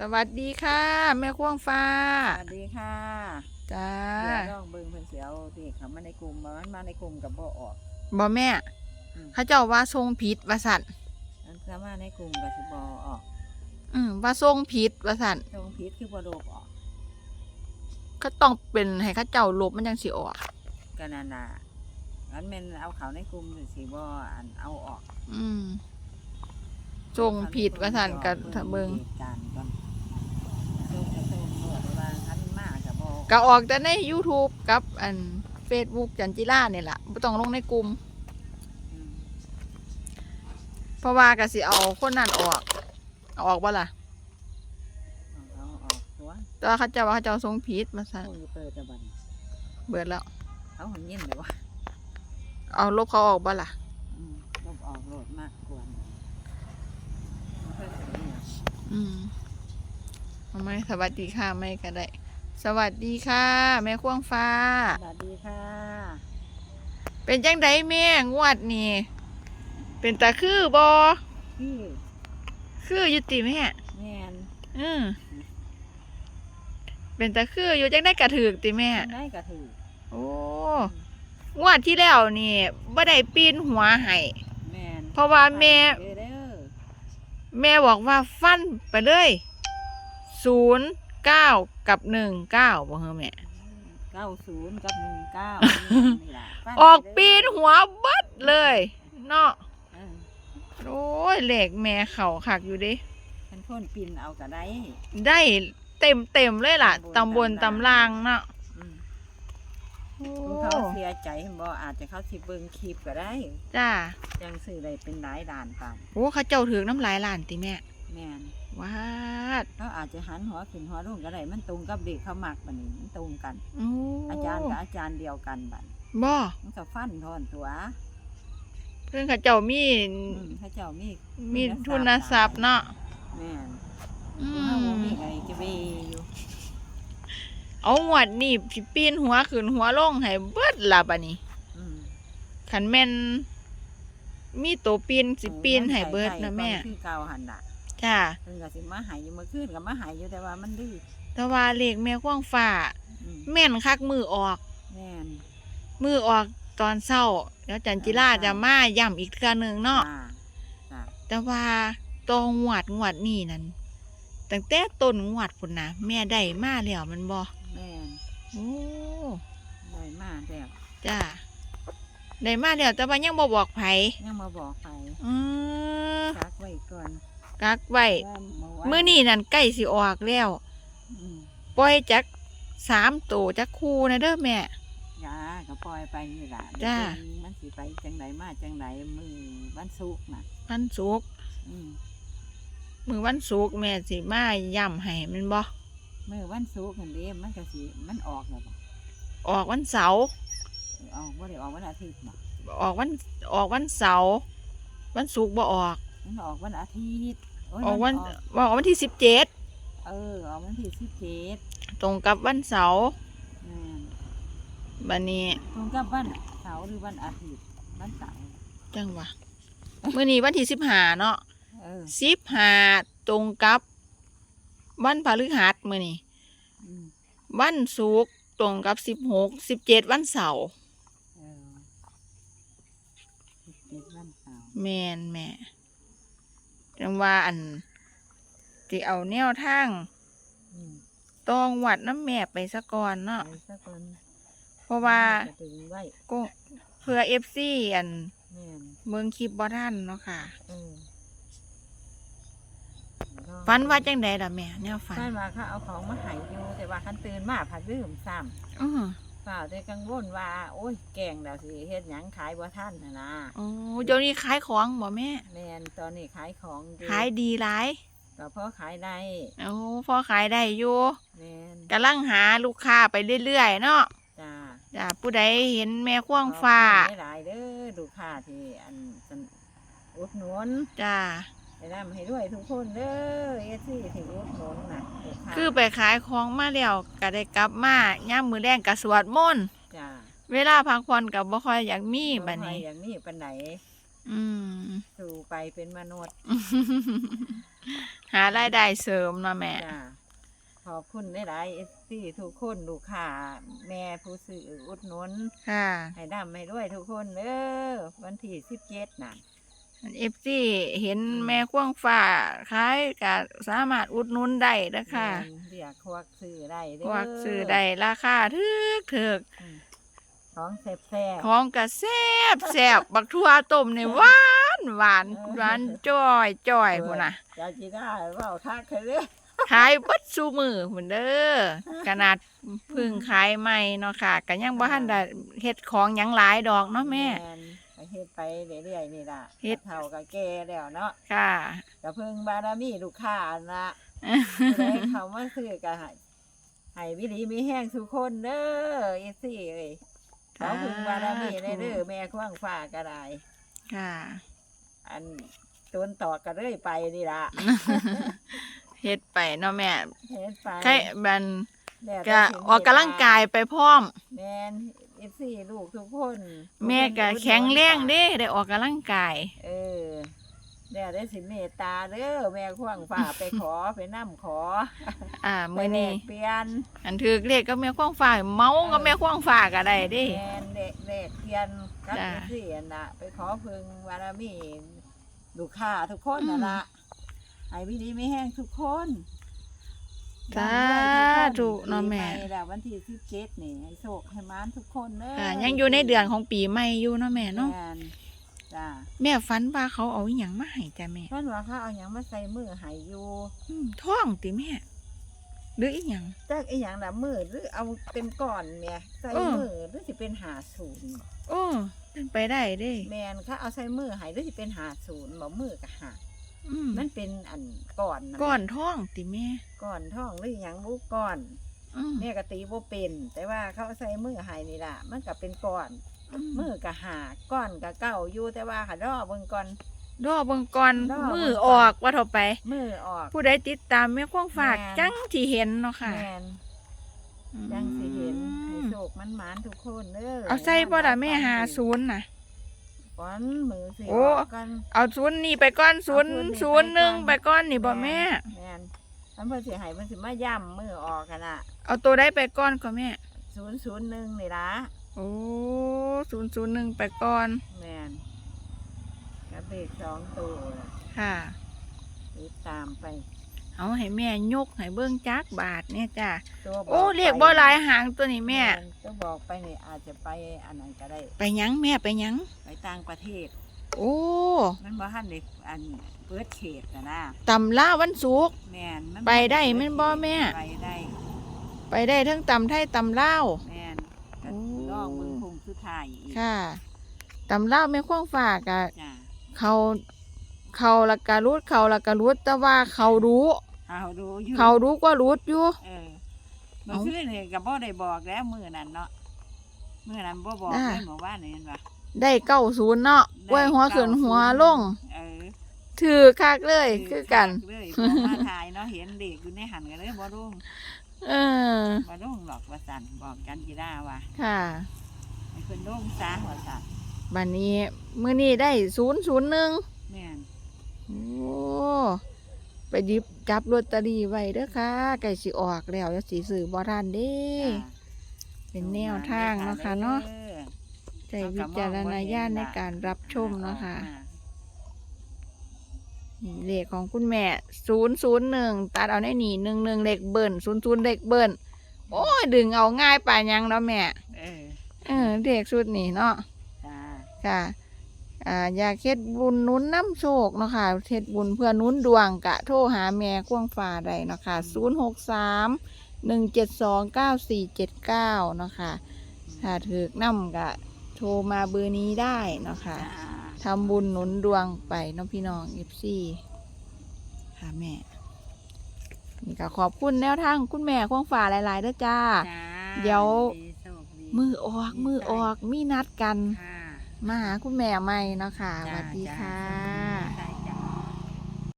สวัสดีค่ะ แม่ควงฟ้า สวัสดีค่ะจ้าเดี๋ยวลองเบิ่งเพิ่นสิเอาที่เขามาในกลุ่มว่ามันมาในกลุ่มกับบ่ออกบ่แม่ อืม เขาเจ้าว่าทรงผิดว่าสันอันถ้ามาในกลุ่มก็สิบ่ออกอืมว่าทรงผิดว่าสันตรงพิษคือบ่โดบออก ก็ต้องเป็นให้เขาเจ้าลบมันยังสิออก ก็นั่นน่ะอันแม่นเอาเขาในกลุ่มสิบ่อันเอาออกอืมทรงผิดว่าสันกับเบิงเหตุการณ์ก่อนตรงจะตรงโลดว่าคันมาก็บ่ก็ออกแต่ใน YouTube กับอัน Facebook จันจิล่าเนี่ยแหละไม่ต้องลงในกลุ่มอืมเพราะว่าก็สิเอาคนนั้นออกเอาออกบ่ล่ะ เอาเอาออกตัว แต่ว่าเขาเจ้าว่าเขาเจ้าทรงผิดมาสันคงจะเปิดแตะบัดนี้เบิดแล้ว เขาหุ่นยินเลยว่าเอาลบเขาออกบ่ล่ะอืมลบออกโลดมากกว่าเพิ่นสิเนี่ยอืมเอาไหมสวัสดีค่ะไม่ก็ได้ สวัสดีค่ะ แม่ควงฟ้า สวัสดีค่ะเป็นจังไดแม่งวดนี่เป็นตาคือบอพี่คืออยู่ติแม่แม่นอืม เป็นตาคืออยู่จังได้กระถือกติแม่ ได้กระถือโอ้งวดที่แล้วนี่บ่ได้ปีนหัวให้แม่นเพราะว่าแม่ เด้อเด้อแม่บอกว่าฟันไปเลยศูนย์เก้ากับหนึ่งเก้าบ่เฮอแม่ เก้าศูนย์กับหนึ่งเก้านี่ล่ะฟังออกไปปีนหัวเบัดเลย เนาะเออโอ้ยเหล็กแม่เข่าคักอยู่เดิ คันพ่นปีนเอาก็ได้ได้ เต็มเต็มๆเลยล่ะตำตำบบลลตำตำล่าลางงเนาะอืมโอ้ผู้เขาเสียใจบ่อาจจะเขาสิเบิ่งคลิปก็ได้ จ้าจังซื้อได้เป็นหลายด่านตามโอ้เขาเจ้าถือน้ำลายล้านติแม่แม่นวาดเขาอาจจะหันหัวขึ้นหัวลงก็ได้มันตรงกับเด็กเขามักบัดนี้มันตรงกัน โอ้อาจารย์กับอาจารย์เดียวกันบัดบ่มันก็ฟันทอนตัวเพื่อนเขาเจ้ามีอืมเขาเจ้ามีมีทุนทรัพย์เนาะ แม่น อื เฮาบ่ ม มีอะไรจะไปอยู่เอาหวดนี่สิปีนหัวขึ้นหัวลงให้เบิดล่ะบัดนี้อืมขันแม่นมีตัวปีนสิปีนให้เบิดนะแม่คือเก่าหันน่ะจ้าเพิ่นก็สิมาใหายอยู่เมื่อคืนก็มาใหายอยู่แต่ว่ามันดื้อแต่ว่าเลขแม่กว้างฟ้า อืมแม่นคักมือออก แม่น มือออกตอนเศร้า แล้วจันจิราจะมาย่ำอีกเทื่อหนึงเนาะ จ้จ้าแต่ว่าตองงวดงวดนี่นั่น ตั้งแต่ต้นงวดพุ่นนะแม่ได้มาแล้วมันบ่แม่นโอ้ได้มาแล้วจ้าได้มาแล้วแต่ว่ายังบ่บอกไผยังมาบอกไปอือซักไว้ก่อนกักไว้ว่าเมื่อวานมื้อนี้นั่นใกล้สิออกแล้ว อืมปล่อยจักสามตัวจักคู่นะเด้อแม่ ยาก็ปล่อยไปนี่ล่ะจ้า เดี๋ยวมันสิไปจังไดมาจังไดมือวันศุกร์น่ะวันศุกร์อืม มื้อวันศุกร์แม่สิมาย่ำให้แมันบ่มือวันศุกร์นั่นเด้มันก็สิมันออกแล้วบ่ออกวันเสาร์ออกบ่ได้ออกวันอาทิตย์บ่ออกวันออกวันเสาร์วันศุกร์บ่ออกมันออกวันอาทิตย์โยออกวันออกว่าออกวันที่สิบเจ็ดเออออกวันที่สิบเจ็ดตรงกับวันเสาร์แม่นบันนี้ตรงกับวันเสาร์หรือวันอาทิตย์วันเสาร์จังหวะ มื่อนี้วันที่สิบห้าเนาะ เออสิบห้าตรงกับวันพฤหัสมื่อนี้อืมวันศุกร์ตรงกับสิบหกสิบเจ็ดวันเสาร์เออสิบเจ็ดวันเสาร์แมนแม่จังว่าอันที่เอาแนวทางอืมตองวัดน้ำแม่ไปสะก่อนเนาะไปสักคนเพราะว่าจะถึงไว้ก็เพื่อเอฟซีอันแม่นเมืองคลิปบ่ท่านเนาะค่ะ เออ ฝันว่าจังใดล่ะแม่แนวฝันฝันว่าเขาเอาของมาใหายอยู่ แต่ว่าคันตื่นมาผัดลืมซ้ำอือเปล่าแต่กังวลว่า โอ้ยแกงเดี๋ยวสิเฮ็ดหยังขายบ่ทันน่ะนะโอ้เดี๋ยวนี้ขายของบ่แม่ แม่นตอนนี้ขายของอขายดีหลายก็พอขายได้โอ้พอขายได้อยู่แม่นกำลังหาลูกค้าไปเรื่อยๆเนาะจ้าจ้าผู้ใดเห็นแม่ควงฟ้าขอบคุณหลายๆเด้อลูกค้าที่อันสันอุดหนุนจ้าไป ให้ร่ำให้ด้วยทุกคนเด้อเอซี่ถึงอุดหนุนน่ะลูกาคือไปขายของมาแล้วก็ได้กลับมาย่ามมือแดงก็สวดมนต์จ้าเวลาพักผ่อนก็บ่ค่อยอยากมีบัดนี้อย่างนี้ปันไหนอืมสู่ไปเป็นมนุษย์ หารายได้เสริมเนาะแม่จ้าขอบคุณได้หลายเอซี่ทุกคนลูกค้าแม่ผู้ซื้ออุดหนุนค่ะให้ร่ำให้ด้วยทุกคนเด้อวันที่สิบเจ็ดน่ะ เอฟซีเห็นแม่กว้างฟ้าขายก็สามารถอุดหนุนได้เด้อค่ะแม่นเรียกควักซื้อได้เด้อควักซื้อได้ราคาถึกถึกอืมของแซ่บแซ่บของก็แซ่บแซ่บบักทั่วต้มนี่หวานหวานหวานจ้อยจ้อยพุ่นน่ะอยากกินได้เว่าคักเคยเด้อขายเบัดซูมือพุ่นเด้อขนาดเพึ่งขายใหม่เนาะค่ะก็ยังบ่ทันได้เฮ็ดของหยังหลายดอกเนาะแม่นก็ เฮ็ดไปเรื่อยๆนี่ล่ะเฮ็ดเท่ากับแก่แล้วเนาะค่ะ ก็เพิ่งบารมีลูกค้านะผู้ใดเขามาซื้อก็ให้ให้วิธีมีแห้งทุกคนเด้อเอซี่เอ้ยเขาเพิ่งบารมีได้เด้อแม่ขว้างฟ้าก็ได้ ค่ะ อันตวนต่อก็เรื่อยไปนี่ล่ะเฮ็ดไปเนาะแม่เฮ็ดไปใครบันแล้วแต่ก็สิออกกำลังกายไปพร้อม แม่นเอ ซี่ลูกทุกคนแม่ก็แข็งแรงเด้ได้ออกกำลังกาย เออแล้วได้สิเมตตาเด้อแม่ขว้างฟ้าไปขอไปนํขอ อ่ามื้อนี้ไปแลกเปลี่ยนอันถือเลขก็แม่ควางฟ้าเมาก็แม่ควางฟ้าก็ได้เดิแม่นเด็กเด็กเปลี่ยนกับจ้ะเสียน่ะ ไปขอพึงบารมีลูกค้าทุกคนน่ะละให้วิธีไม่แห้งทุกคน สาธุเนาะแม่ ปีใหแล้ววันที่สิบเจ็ดนี่ให้โชคให้มานทุกคนเด้ออ่ายังอยู่ในเดือนของปีใหม่อยู่เนาะแม่เนาะแม่นจ้าแม่ฝันว่าเขาเอาอหยังมาให้จ้ะแม่เพิ่นว่าเขาเอาหยังมาใส่มือให้อยู่อืมท้องติแม่หรืออีหยังจักอีหยังล่ะมือหรือเอาเป็นก้อนเนี่ยใส่เออ มือหรือสิเป็นหาศูนย์โอ้เป็นไปได้เด้ แมนเขาเอาใส่มือให้หรือสิเป็นหาศูนย์บ่มือกับหา อืมมันเป็นอันก้อนนั่นก้อนท้องติแม่ก้อนท้องหรือหยังบุก้อนอืมแม่ก็ตีบ่เป็น แต่ว่าเขาเอาใส่มือให้นี่ล่ะ มันก็เป็นก้อน มือกับหาก้อนกับเก้าอยู่แต่ว่าค่ะรอเบิ่งก่อนรอเบิ่งก่อนรอเบิ่งก่อน มือออกว่าเท่าไป มือออก ผู้ใดติดตามแม่ควางฝากแม่น จังที่เห็นเนาะค่ะแมนจังสิเห็นให้โชคมันหมานทุกคนเด้อเอาใส่บ่ล่ะแม่หาศูนย์น่ะ ก้อนมือสิโอ้ออกกันเอาศูนย์นี่ไปก่อนศูนย์เอาศูศูนนย์ย์นี่หนึ่งไปไปก่ก่ออนนนี่บ่แม่ แมนมันเพิ่นสิให้มันสิมาย่ำมือออกกันน่ะเอาตัวได้ไปก่อนก็แม่ศูนย์ศูนย์หนึ่งนี่ละโอ้ศูนย์ศูนย์หนึ่งไปก่อน แมนกับเด็กสองตัวน่ะค่ะ ติดตามไป เอาให้แม่ยกให้เบิ้งจักบาทเนี่ยจ้ะตัวบกโอ้เรียกไปบ่หลายหางตัวนี้แม่นตัวบอกไปนี่อาจจะไปอันไหนก็ได้ ไปหยังแม่ไปหยัง ไปต่างประเทศ โอ้มันบ่ทันได้อันเปิดเขตนะนะตำล่าวันศุกร์ แม่นมันไปได้แม่นบ่แม่ ไปได้ไปได้ทั้งตำไทยตำเล่าว แม่นก็โอ้ ลองมึงคงสุดท้ายอีกค่ะตำเล่าวแม่ข้องฝากะจ้ะเขา เขาละกะรุดเขาละกะรุดแต่ว่าเขารู้เอาดูอยู่เขารู้ก็รุดอยู่ เออเมื่อคืนนี่ก็บ่ได้บอกแล้วมื้อนั้นเนาะมื้อนั้นบ่บอกเลยเมื่อวานนี่เห็นปะได้เก้าศูนย์เนาะไว้หัวขึ้นหัวลง เออถือคักเลยคือกัน เลยบ่มาถ่ายเนาะเห็นเด็กอยู่ในหันกันเลยบ่รุ่งเออ บ่รุ่งหรอกว่าสั่นบอกกันกีฬาว่าค่ะให้เพิ่นรุ่งซะว่าสั่นบันนี้มื้อนี้ได้ศูนย์ศูนย์หนึ่งแม่น โอ้ไปหยิบจับลอตเตอรี่ไว้เด้อค่ะใกล้สิออกแล้วจะสิซื้อบ่ทันเด้จ้ะเป็นแนวทางเนาะค่ะเนาะออใช้วิจารณญาณในการรับชมเนาะค่ะอ่านี่เลขของคุณแม่ศูนย์ศูนย์หนึ่งตัดเอาในนี่หนึ่งหนึ่งเลขเบิ้ลศูนย์ศูนย์เลขเบิ้ลโอ้ยดึงเอาง่ายป่านยังเนาะแม่ เออเออเลขชุดนี้เนาะจ้าค่ะ อ่าอยากเฮ็ดบุญหนุนน้ำโชคเนาะค่ะเฮ็ดบุญเพื่อหนุนดวงกะ โทรหาแม่กว้างฟ้าได้เนาะค่ะศูนย์หกสามหนึ่งเจ็ดสองเก้าสี่เจ็ดเก้าเนาะค่ะถ้าถือกน้ำกะ โทรมาเบอร์นี้ได้เนาะค่ะจ้าทำบุญหนุนดวงไปเน้องพี่น้องเอฟซีค่ะแม่นี่ก็ขอบคุณแนวทางคุณแม่ควงฝ่าหลายๆเด้อจ้าจ้าเดี๋ยวโชคดีมือออกมือออกมีนัดกัน ค่ะ มาหาคุณแม่ใหม่เนาะค่ะสจ้าวัสดีจ้าค่ะ